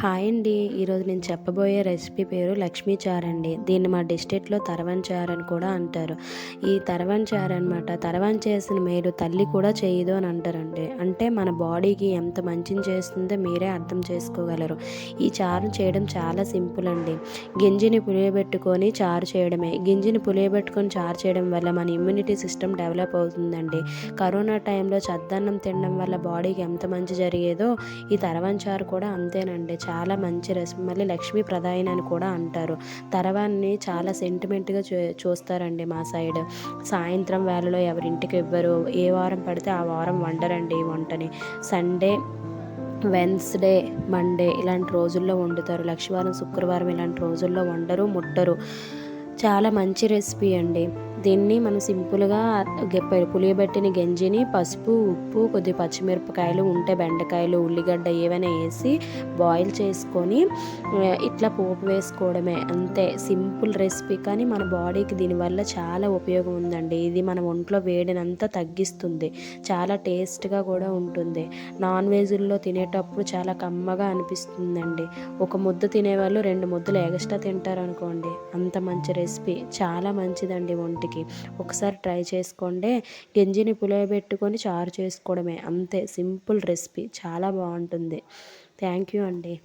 Hi అండి. ఈరోజు నేను చెప్పబోయే రెసిపీ పేరు లక్ష్మీ చారు అండి. దీన్ని మా డిస్ట్రిక్ట్లో తరవన్ చారు అని కూడా అంటారు. ఈ తరవన్ చార్ అనమాట తరవన్ చేసిన మేలు తల్లి కూడా చేయదు అని అంటారండి. అంటే మన బాడీకి ఎంత మంచిని చేస్తుందో మీరే అర్థం చేసుకోగలరు. ఈ చారు చేయడం చాలా సింపుల్ అండి. గింజిని పులియబెట్టుకొని చారు చేయడమే. గింజిని పులియబెట్టుకొని చారు చేయడం వల్ల మన ఇమ్యూనిటీ సిస్టమ్ డెవలప్ అవుతుందండి. కరోనా టైంలో చద్దన్నం తినడం వల్ల బాడీకి ఎంత మంచి జరిగేదో ఈ తరవన్ చారు కూడా అంతేనండి. చాలా మంచి రెసిపీ మళ్ళీ లక్ష్మీ ప్రధాయన అని కూడా అంటారు. తరవాన్ని చాలా సెంటిమెంట్గా చూ చూస్తారండి మా సైడ్. సాయంత్రం వేళలో ఎవరింటికి ఇవ్వరు ఏ వారం పడితే ఆ వారం వండరండి ఈ వంటని. సండే వెన్స్డే మండే ఇలాంటి రోజుల్లో వండుతారు. లక్ష్మీవారం శుక్రవారం ఇలాంటి రోజుల్లో వండరు ముట్టరు. చాలా మంచి రెసిపీ అండి. దీన్ని మనం సింపుల్గా పులియబెట్టిన గంజిని పసుపు ఉప్పు కొద్ది పచ్చిమిరపకాయలు ఉంటే బెండకాయలు ఉల్లిగడ్డ ఏవైనా వేసి బాయిల్ చేసుకొని ఇట్లా పోపు వేసుకోవడమే. అంతే. Simple recipe. కానీ మన బాడీకి దీనివల్ల చాలా ఉపయోగం ఉందండి. ఇది మన ఒంట్లో వేడినంతా తగ్గిస్తుంది. చాలా టేస్ట్గా కూడా ఉంటుంది. నాన్ వెజ్లో తినేటప్పుడు చాలా కమ్మగా అనిపిస్తుందండి. ఒక ముద్ద తినేవాళ్ళు రెండు ముద్దలు ఎగస్ట్రా తింటారు అనుకోండి అంత మంచి రెసిపీ. చాలా మంచిదండి ఒంటికి. ఒకసారి ట్రై చేసుకోండి. గింజిని పులియబెట్టుకొని చారు చేసుకోవడమే. అంతే. Simple recipe. చాలా బాగుంటుంది. థ్యాంక్ యూ అండి.